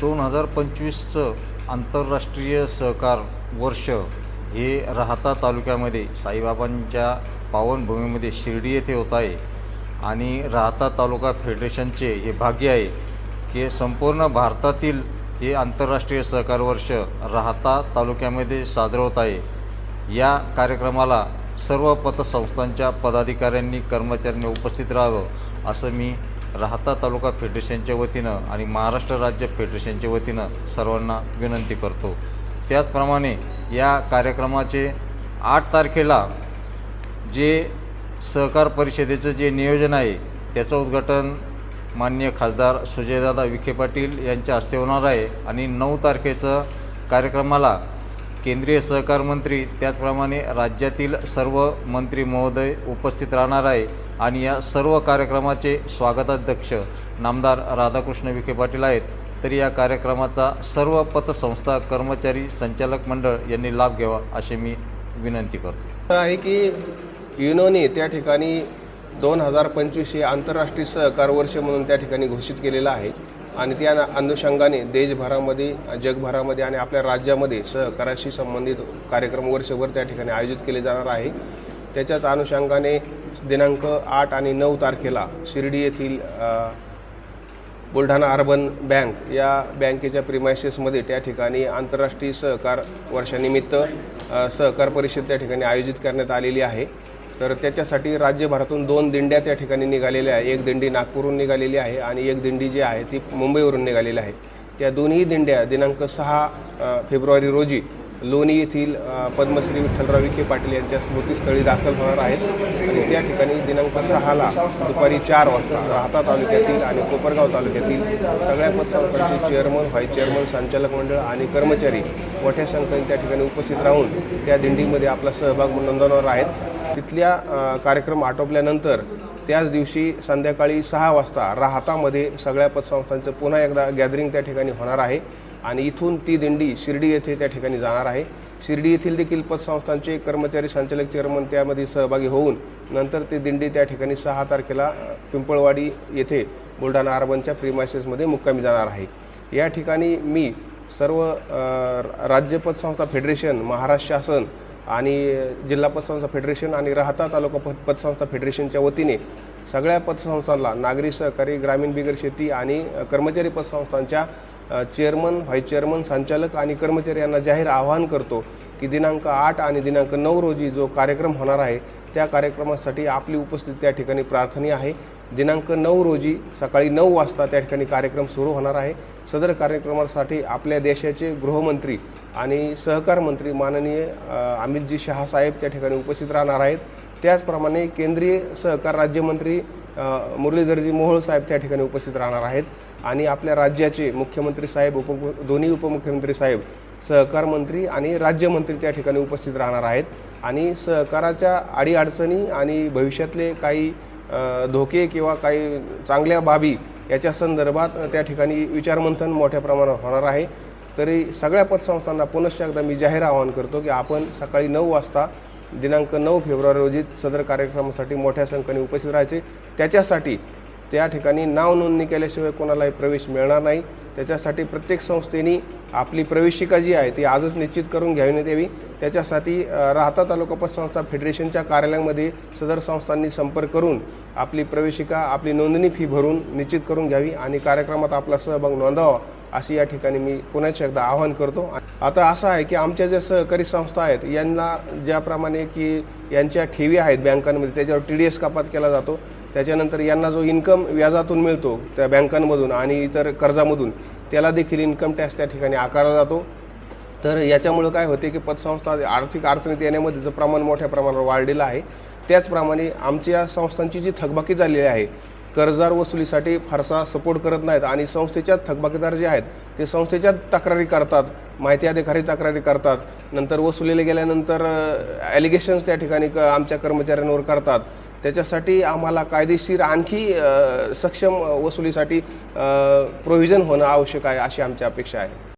दोन हजार पंचवीसचं आंतरराष्ट्रीय सहकार वर्ष हे राहता तालुक्यामध्ये साईबाबांच्या पावनभूमीमध्ये शिर्डी येथे होत आहे आणि राहता तालुका फेडरेशनचे हे भाग्य आहे की संपूर्ण भारतातील हे आंतरराष्ट्रीय सहकार वर्ष राहता तालुक्यामध्ये साजरं होत आहे. या कार्यक्रमाला सर्व पतसंस्थांच्या पदाधिकाऱ्यांनी कर्मचाऱ्यांनी उपस्थित राहावं असं मी राहता तालुका फेडरेशनच्या वतीनं आणि महाराष्ट्र राज्य फेडरेशनच्या वतीनं सर्वांना विनंती करतो. त्याचप्रमाणे या कार्यक्रमाचे आठ तारखेला जे सहकार परिषदेचं जे नियोजन आहे त्याचं उद्घाटन माननीय खासदार सुजयदादा विखे पाटील यांच्या हस्ते होणार आहे आणि नऊ तारखेचं कार्यक्रमाला केंद्रीय सहकार मंत्री त्याचप्रमाणे राज्यातील सर्व मंत्री महोदय उपस्थित राहणार आहे. आणि या सर्व कार्यक्रमाचे स्वागताध्यक्ष नामदार राधाकृष्ण विखे पाटील आहेत. तरी या कार्यक्रमाचा सर्व पतसंस्था कर्मचारी संचालक मंडळ यांनी लाभ घ्यावा अशी मी विनंती करतो. आहे की युनोने त्या ठिकाणी दोन हजार पंचवीस हे आंतरराष्ट्रीय सहकार वर्ष म्हणून त्या ठिकाणी घोषित केलेलं आहे. आणि त्या अनुषंगाने देशभरामध्ये जगभरामध्ये आणि आपल्या राज्यामध्ये सहकाराशी संबंधित कार्यक्रम वर्षभर त्या ठिकाणी आयोजित केले जाणार आहे. त्याच्याच अनुषंगाने दिनांक आठ आणि नऊ तारखेला शिर्डी येथील बुलढाणा अर्बन बँक या बँकेच्या प्रिमायसेसमध्ये त्या ठिकाणी आंतरराष्ट्रीय सहकार वर्षानिमित्त सहकार परिषद त्या ठिकाणी आयोजित करण्यात आलेली आहे. तर त्याच्यासाठी राज्यभरातून दोन दिंड्या त्या ठिकाणी निघालेल्या आहे एक दिंडी नागपूरहून निघालेली आहे आणि एक दिंडी जी आहे ती मुंबईवरून निघालेली आहे. त्या दोन्ही दिंड्या दिनांक सहा फेब्रुवारी रोजी लोणी येथील पद्मश्री विठ्ठलराव विखे पाटील यांच्या स्मृतीस्थळी दाखल होणार आहेत. आणि त्या ठिकाणी दिनांक सहाला दुपारी चार वाजता राहता तालुक्यातील आणि कोपरगाव तालुक्यातील सगळ्या पतसंस्थांचे चेअरमन व्हाईस चेअरमन संचालक मंडळ आणि कर्मचारी मोठ्या संख्येने त्या ठिकाणी उपस्थित राहून त्या दिंडीमध्ये आपला सहभाग नोंदवणार आहेत. तिथल्या कार्यक्रम आटोपल्यानंतर त्याच दिवशी संध्याकाळी सहा वाजता राहतामध्ये सगळ्या पतसंस्थांचं पुन्हा एकदा गॅदरिंग त्या ठिकाणी होणार आहे. आणि इथून ती दिंडी शिर्डी येथे त्या ठिकाणी जाणार आहे. शिर्डी येथील देखील पतसंस्थांचे कर्मचारी संचालक चेअरमन त्यामध्ये सहभागी होऊन नंतर ती दिंडी त्या ठिकाणी सहा तारखेला पिंपळवाडी येथे बुलढाणा अर्बनच्या प्रिमायसेसमध्ये मुक्कामी जाणार आहे. या ठिकाणी मी सर्व राज्य पतसंस्था फेडरेशन महाराष्ट्र शासन आणि जिल्हा पतसंस्था फेडरेशन आणि राहता तालुका पत पतसंस्था फेडरेशनच्या वतीने सगळ्या पतसंस्थांना नागरी सहकारी ग्रामीण बिगर शेती आणि कर्मचारी पतसंस्थांच्या चेअरमन व्हाईस चेअरमन संचालक आणि कर्मचारी यांना जाहीर आवाहन करतो की दिनांक आठ आणि दिनांक नऊ रोजी जो कार्यक्रम होणार आहे त्या कार्यक्रमासाठी आपली उपस्थिती त्या ठिकाणी प्रार्थनीय आहे. दिनांक नऊ रोजी सकाळी नऊ वाजता त्या ठिकाणी कार्यक्रम सुरू होणार आहे. सदर कार्यक्रमासाठी आपल्या देशाचे गृहमंत्री आणि सहकार मंत्री माननीय अमितजी शहा साहेब त्या ठिकाणी उपस्थित राहणार आहेत. त्याचप्रमाणे केंद्रीय सहकार राज्यमंत्री मुरलीधरजी मोहोळ साहेब त्या ठिकाणी उपस्थित राहणार आहेत. आणि आपल्या राज्याचे मुख्यमंत्री साहेब उप दोन्ही उपमुख्यमंत्री साहेब सहकार मंत्री आणि राज्यमंत्री त्या ठिकाणी उपस्थित राहणार आहेत. आणि सहकाराच्या अडीअडचणी आणि भविष्यातले काही धोके किंवा काही चांगल्या बाबी याच्या संदर्भात त्या ठिकाणी विचारमंथन मोठ्या प्रमाणात होणार आहे. तरी सगळ्या पतसंस्थांना पुनश्च एकदा मी जाहीर आवाहन करतो की आपण सकाळी नऊ वाजता दिनांक नऊ फेब्रुवारी रोजी सदर कार्यक्रमासाठी मोठ्या संख्येने उपस्थित राहायचे. त्याच्यासाठी त्या ठिकाणी नाव नोंदणी केल्याशिवाय कोणालाही प्रवेश मिळणार नाही. त्याच्यासाठी प्रत्येक संस्थेनी आपली प्रवेशिका जी आहे ती आजच निश्चित करून घ्यावी यावी. त्याच्यासाठी राहता तालुका पतसंस्था फेडरेशनच्या कार्यालयामध्ये सदर संस्थांनी संपर्क करून आपली प्रवेशिका आपली नोंदणी फी भरून निश्चित करून घ्यावी आणि कार्यक्रमात आपला सहभाग नोंदवावा अशी या ठिकाणी मी पुन्हा एकदा आवाहन करतो. आता असं आहे की आमच्या ज्या सहकारी संस्था आहेत यांना ज्याप्रमाणे की यांच्या ठेवी आहेत बँकांमध्ये त्याच्यावर टी डी एस कपात केला जातो. त्याच्यानंतर यांना जो इन्कम व्याजातून मिळतो त्या बँकांमधून आणि इतर कर्जामधून त्याला देखील इन्कम टॅक्स त्या ठिकाणी आकारला जातो. तर याच्यामुळं काय होते की पतसंस्था आर्थिक अडचणीत येण्यामध्ये जे प्रमाण मोठ्या प्रमाणावर वाढलेलं आहे त्याचप्रमाणे आमच्या संस्थांची जी थकबाकी झालेली आहे कर्जदार वसुलीसाठी फारसा सपोर्ट करत नाहीत आणि संस्थेच्या थकबाकीदार जे आहेत ते संस्थेच्या तक्रारी करतात माहिती अधिकारी तक्रारी करतात नंतर वसुलीला गेल्यानंतर ॲलिगेशन्स त्या ठिकाणी क आमच्या कर्मचाऱ्यांवर करतात. त्याच्यासाठी आम्हाला कायदेशीर आणखी सक्षम वसुलीसाठी प्रोव्हिजन होणं आवश्यक आहे अशी आमची अपेक्षा आहे.